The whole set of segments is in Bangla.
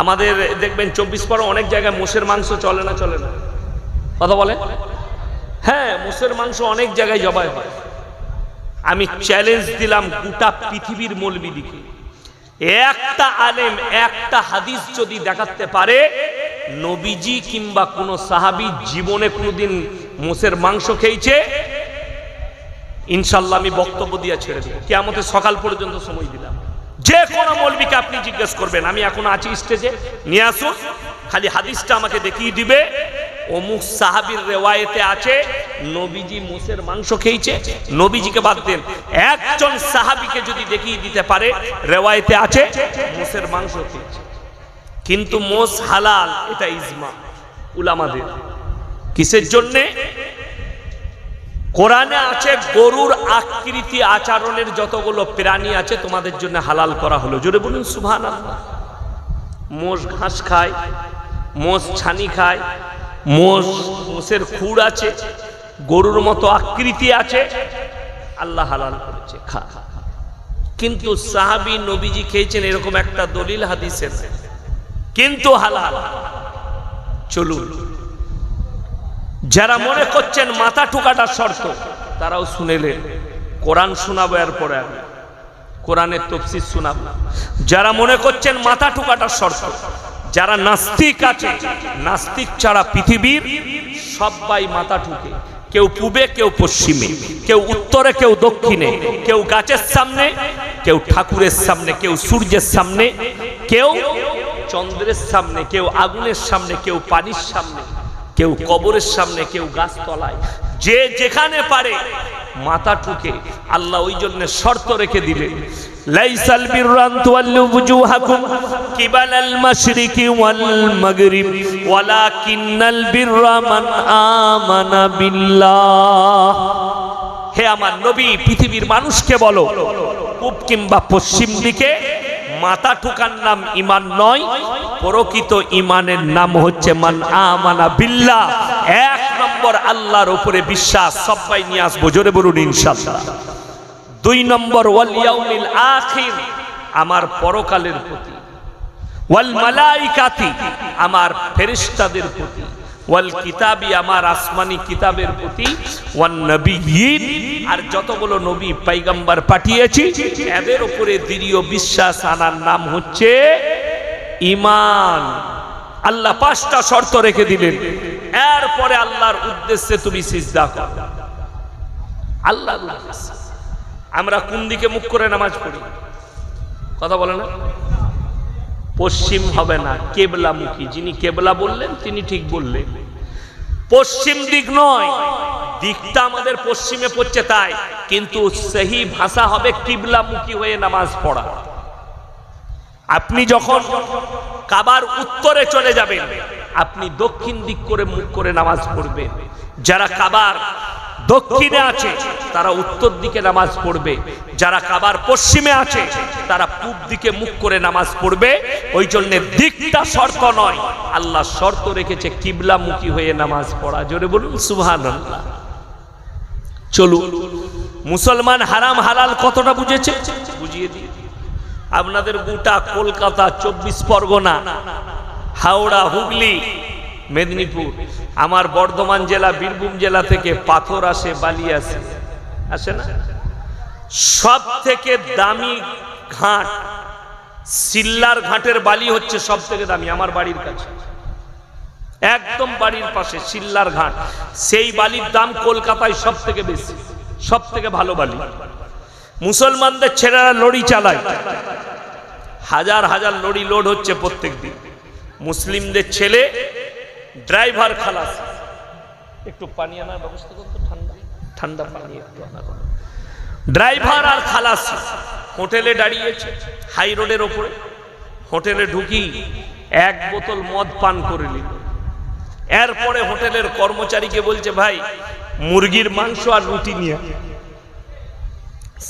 আমাদের, দেখবেন চব্বিশ পর অনেক জায়গায় মোষের মাংস চলে না চলে না। কথা বলে? হ্যাঁ মোষের মাংস অনেক জায়গায় জবাই হয়। আমি চ্যালেঞ্জ দিলাম গোটা পৃথিবীর মৌলবিদিকে। একটা আলেম, একটা হাদিস যদি দেখাতে পারে, নবীজি কিংবা কোনো সাহাবি জীবনে কোনোদিন মোষের মাংস খেয়েছে? ইনশাল্লাহ আমি বক্তব্য দিয়ে ছেড়ে দেবো। কেমতে সকাল পর্যন্ত সময় দিলাম। যে কোনো মৌলবিকে আপনি জিজ্ঞেস করবেন, আমি এখন আছি স্টেজে নিয়ে আসুন। খালি হাদিসটা আমাকে দেখিয়ে দিবে। অমুক সাহাবির রেওয়ায়েতে আছে, নবীজি মোষের মাংস খেয়েছে। নবীজিকে বাদ দেন। একজন সাহাবিকে যদি দেখিয়ে দিতে পারে, রেওয়ায়েতে আছে, মোষের মাংস খেয়েছে। কিন্তু মোষ হালাল, এটা ইজমা, উলামাদের। কিসের জন্যে? কোরআনে আছে গরুর আকৃতি আচরণের যতগুলো প্রাণী আছে, তোমাদের জন্য হালাল করা হলো। জোরে বলুন সুভান মোষ ঘাস খায়, মোষ ছানি খায়, মোষ, মোষের খুর আছে, গরুর মতো আকৃতি আছে, আল্লাহ হালাল করেছে খা। কিন্তু সাহাবি নবীজি খেয়েছেন এরকম একটা দলিল হাদিসের। কিন্তু হালাল। চলুন। যারা মনে করছেন মাথা ঠুকাটা শর্ত, তারাও শুনেলেন কোরআন শোনাবো এরপরে আমি, কোরআনের তফসির শোনাবো। যারা মনে করছেন মাথা ঠুকাটা শর্ত, যারা নাস্তিক আছে, নাস্তিক ছাড়া পৃথিবীর সবাই মাথা ঠুকে। কেউ পূবে, কেউ পশ্চিমে, কেউ উত্তরে, কেউ দক্ষিণে, কেউ গাছের সামনে, কেউ ঠাকুরের সামনে, কেউ সূর্যের সামনে, কেউ চন্দ্রের সামনে, কেউ আগুনের সামনে, কেউ পানির সামনে কেউ কবরের সামনে, কেউ গাছ তলায় যে যেখানে পারে মাথা ঠুকে, আল্লাহ ওই জন্য শর্ত রেখে বিল্লাহ। হে আমার নবী, পৃথিবীর মানুষকে বলো, পূব কিংবা পশ্চিম দিকে মাথা ঠুকার নাম ইমান নয়, প্রকৃত ইমানের নাম হচ্ছে মান আমানা বিল্লাহ। এক নম্বর আল্লাহর উপরে বিশ্বাস সবাই নিয়ে আসব জোরে বলুন ইনশাআল্লাহ। দুই নম্বর, ওয়াল ইয়াউমিল আখির, আমার পরকালের প্রতি। ওয়াল মালাইকাতি, আমার ফেরেশতাদের প্রতি। ওয়াল কিতাবি আমার আসমানি কিতাবের প্রতি, ওয়ান নবিয়িন আর যতগুলো নবী পাইগাম্বার পাঠিয়েছি, এদের উপরে দৃঢ় বিশ্বাস আনার নাম হচ্ছে ইমান। আল্লাহ পাঁচটা শর্ত রেখে দিলেন। এরপরে আল্লাহর উদ্দেশ্যে তুমি সিজদা করো। উদ্দেশ্যে আমরা কোন দিকে মুখ করে নামাজ পড়ি? কথা বলে না? পশ্চিম হবে না, কেবলামুখী। যিনি কেবলা বললেন, তিনি ঠিক বললেন। পশ্চিম দিক নয়, দিকটা আমাদের পশ্চিমে পড়ছে তাই। কিন্তু সেই ভাষা হবে কিবলামুখী হয়ে নামাজ পড়া। আপনি যখন কাবার উত্তরে চলে যাবেন, আপনি দক্ষিণ দিক করে মুখ করে নামাজ পড়বেন। যারা কাবার দক্ষিণে আছে, তারা উত্তর দিকে নামাজ পড়বে। যারা কাবার পশ্চিমে আছে, তারা পূব দিকে মুখ করে নামাজ পড়বে। ওই জন্য দিকটা শর্ত নয়। আল্লাহ শর্ত রেখেছে কিবলামুখী হয়ে নামাজ পড়া। জোরে বলুন সুবহান আল্লাহ চলুন, মুসলমান হারাম হালাল কতটা বুঝেছে? বুঝিয়ে দিই। আপনাদের গোটা কলকাতা চব্বিশ পরগনা, হাওড়া, হুগলি মেদিনীপুর, আমার বর্ধমান জেলা, বীরভূম জেলা থেকে পাথর আসে, বালি আসে। আসে না? সব থেকে দামি ঘাট, সিল্লার ঘাটের বালি হচ্ছে সব থেকে দামি, আমার বাড়ির কাছে। একদম বাড়ির পাশে, সিল্লার ঘাট। সেই বালির দাম কলকাতায় সব থেকে বেশি সব থেকে ভালো বালি। মুসলমানদের ছেলেরা লড়ি চালায়। হাজার হাজার লড়ি লোড হচ্ছে প্রত্যেক দিন মুসলিমদের ছেলে ড্রাইভার খালাস। একটু পানি আনার ব্যবস্থা করতো ঠান্ডা। ঠান্ডা পানি একটু আনা করো। ড্রাইভার আর খালাস হোটেলে দাঁড়িয়েছে হাই রোডের ওপরে। হোটেলে ঢুকি এক বোতল মদ পান করে নিল। এরপরে হোটেলের কর্মচারীকে বলছে ভাই মুরগির মাংস আর রুটি নিয়ে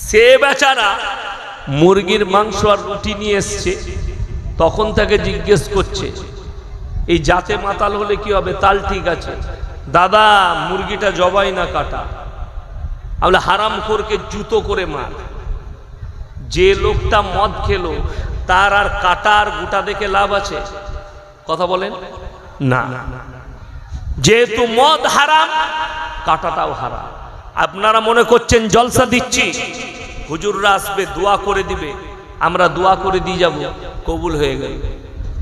সে বেচারা মুরগির মাংস আর রুটি নিয়ে এসছে তখন তাকে জিজ্ঞেস করছে এই জাতে মাতাল হলে কি হবে? তাল ঠিক আছে। দাদা, মুরগিটা জবাই না কাটা। আমরা হারাম করকে জুতো করে মার। যে লোকটা মদ খেলো, তার আর কাটার গোটা দেখে লাভ আছে? কথা বলেন। না। যেহেতু মদ হারাম, কাটাটাও হারাম। আপনারা মনে করছেন জলসা দিচ্ছি? হুজুররা আসবে, দোয়া করে দিবে। আমরা দোয়া করে দিয়ে যাব। কবুল হয়ে গেল।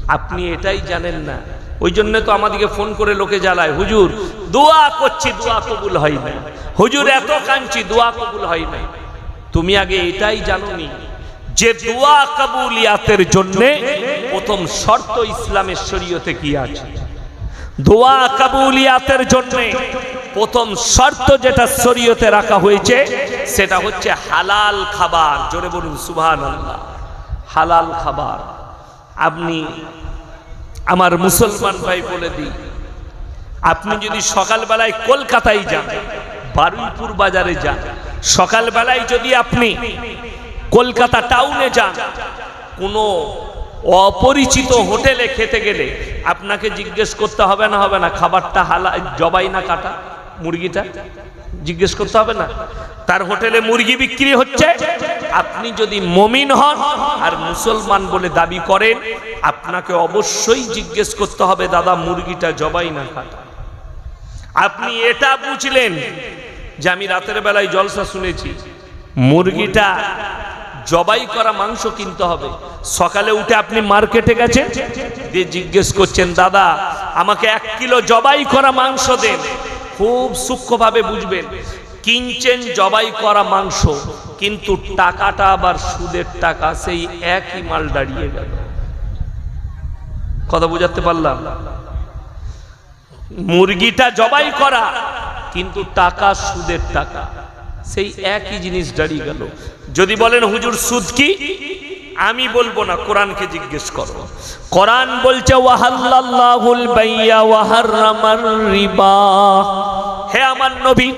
আপনি এটাই জানেন না। ওই জন্য তো আমাদেরকে ফোন করে লোকে জ্বালায়, হুজুর, দোয়া করছি, দোয়া কবুল হয় না হুজুর, এত কাঁদছি, দোয়া কবুল হয় না তুমি আগে এটাই জানোনি যে দোয়া কাবুলিয়াতের জন্য প্রথম শর্ত ইসলামের শরীয়তে কি আছে? দোয়া কাবুলিয়াতের জন্য প্রথম শর্ত যেটা শরীয়তে রাখা হয়েছে, সেটা হচ্ছে হালাল খাবার। জোরে বলুন সুবহান আল্লাহ হালাল খাবার। আপনি আমার মুসলমান ভাই বলে দিই। আপনি যদি সকালবেলায় কলকাতায় যান, বারুইপুর বাজারে যান, সকালবেলায় যদি আপনি কলকাতা টাউনে যান, কোনো অপরিচিত হোটেলে খেতে গেলে আপনাকে জিজ্ঞেস করতে হবে না হবে না, খাবারটা হালা জবাই না কাটা। মুরগিটা জিজ্ঞেস করতে হবে না। তার হোটেলে মুরগি বিক্রি হচ্ছে। আপনি যদি মমিন হন আর মুসলমান বলে দাবি করেন, আপনাকে অবশ্যই জিজ্ঞেস করতে হবে, দাদা, মুরগিটা জবাই না কাটা আপনি এটা বুঝলেন যে আমি রাতের বেলায় জলসা শুনেছি, মুরগিটা জবাই করা মাংস কিনতে হবে। সকালে উঠে আপনি মার্কেটে গেছেন, দিয়ে জিজ্ঞেস করছেন, দাদা, আমাকে এক কিলো জবাই করা মাংস দেন। খুব সূক্ষ্মভাবে বুঝবেন, কিনছেন জবাই করা মাংস, কিন্তু টাকাটা আবার সুদের টাকা, সেই একই মাল দাঁড়িয়ে গেল। কথা বুঝাতে পারলাম? মুরগিটা জবাই করা, কিন্তু টাকা সুদের টাকা, সেই একই জিনিস দাঁড়িয়ে গেল। যদি বলেন, হুজুর, সুদ কি? আমি বলব না, কোরআনকে জিজ্ঞেস করো। কোরআন বলছে, ওয়াহাল্লাল্লাহুল বাইয়া ওয়াহাররামার রিবা। হে আমার নবী,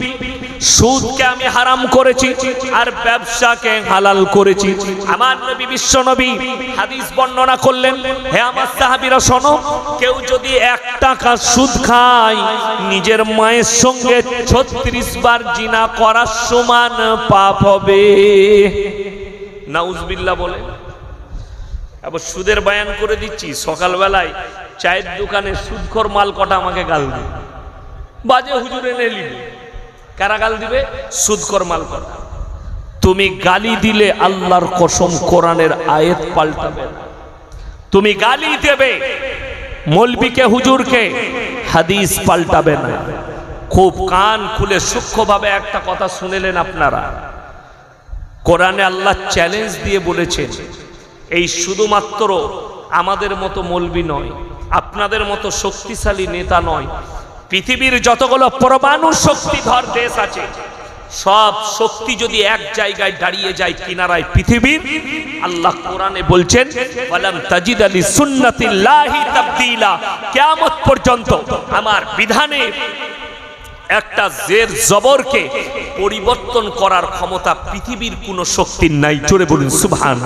সুদকে আমি হারাম করেছি আর ব্যবসাকে হালাল করেছি। আমার নবী বিশ্ব নবী হাদিস বর্ণনা করলেন, হে আমার সাহাবীরা শোনো, কেউ যদি এক টাকা সুদ খায়, নিজের মায়ের সঙ্গে ছত্রিশ বার জিনা করার সমান পাপ হবে। নাউজবিল্লাহ বলে। এবার সুদের বায়ান করে দিচ্ছি, সকালবেলায় চায়ের দোকানে সুদখর মাল কটা আমাকে গাল দিবে বাজে হুজুর এনে নিবে কারা গাল দিবে সুদখর মাল কটা তুমি গালি দিলে আল্লাহর কসম কোরআনের আয়াত পাল্টাবে। তুমি গালি দেবে, মলবিকে, হুজুরকে, হাদিস পাল্টাবে না। খুব কান খুলে সূক্ষ্মভাবে একটা কথা শুনেলেন আপনারা। কোরআনে আল্লাহ চ্যালেঞ্জ দিয়ে বলেছেন, এই শুধুমাত্র আমাদের মতো মলবি নয়, আপনাদের মতো শক্তিশালী নেতা নয় পৃথিবীর যতগুলো পরমাণু শক্তিধর দেশ আছে, সব শক্তি যদি এক জায়গায় দাঁড়িয়ে যায় কিনারায় পৃথিবীর, আল্লাহ কোরআনে বলছেন, ওয়ালাম তাজিদ আলী সুন্নাতিল্লাহি তাবদীলা। কিয়ামত পর্যন্ত আমার বিধানে একটা জের জবরকে পরিবর্তন করার ক্ষমতা পৃথিবীর কোনো শক্তির নাই। জোরে বলুন সুবহান